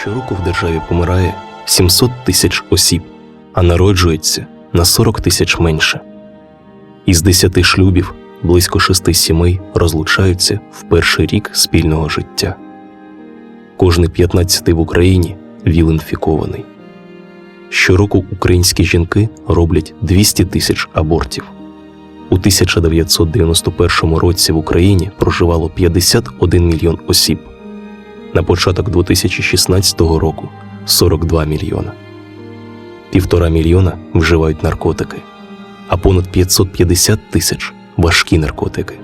Щороку в державі помирає 700 тисяч осіб, а народжується на 40 тисяч менше. Із 10 шлюбів близько шести сімей розлучаються в перший рік спільного життя. Кожний 15 в Україні віл-інфікований. Щороку українські жінки роблять 200 тисяч абортів. У 1991 році в Україні проживало 51 мільйон осіб. На початок 2016 року 42 мільйона. Півтора мільйона вживають наркотики, а понад 550 тисяч важкі наркотики.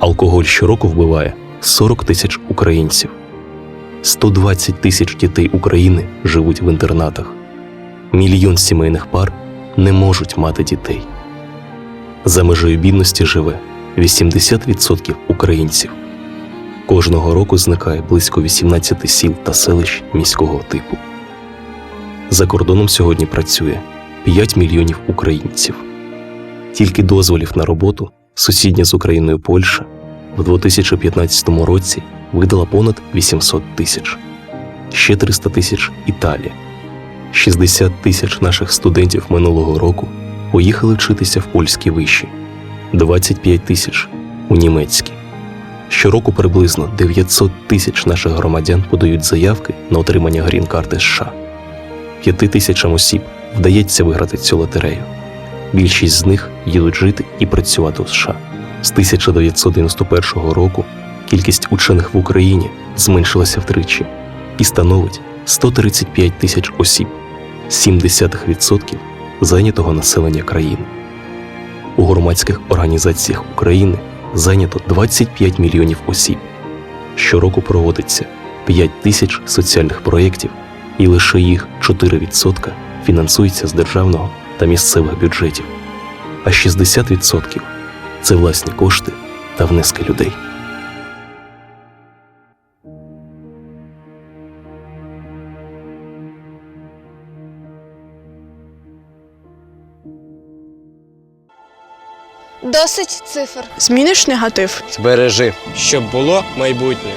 Алкоголь щороку вбиває 40 тисяч українців. 120 тисяч дітей України живуть в інтернатах. Мільйон сімейних пар не можуть мати дітей. За межею бідності живе 80% українців. Кожного року зникає близько 18 сіл та селищ міського типу. За кордоном сьогодні працює 5 мільйонів українців. Тільки дозволів на роботу сусідня з Україною Польща в 2015 році видала понад 800 тисяч, ще 300 тисяч Італія. 60 тисяч наших студентів минулого року поїхали вчитися в польські виші, 25 тисяч у німецькі. Щороку приблизно 900 тисяч наших громадян подають заявки на отримання грін-карти США. П'яти тисячам осіб вдається виграти цю лотерею. Більшість з них їдуть жити і працювати у США. З 1991 року кількість учених в Україні зменшилася втричі і становить 135 тисяч осіб, 0,7% зайнятого населення країни. У громадських організаціях України зайнято 25 мільйонів осіб. Щороку проводиться 5 тисяч соціальних проєктів, і лише їх 4% фінансується з державного та місцевих бюджетів, а 60% це власні кошти та внески людей. Досить цифр. Зміниш негатив. Збережи. щоб було майбутнє.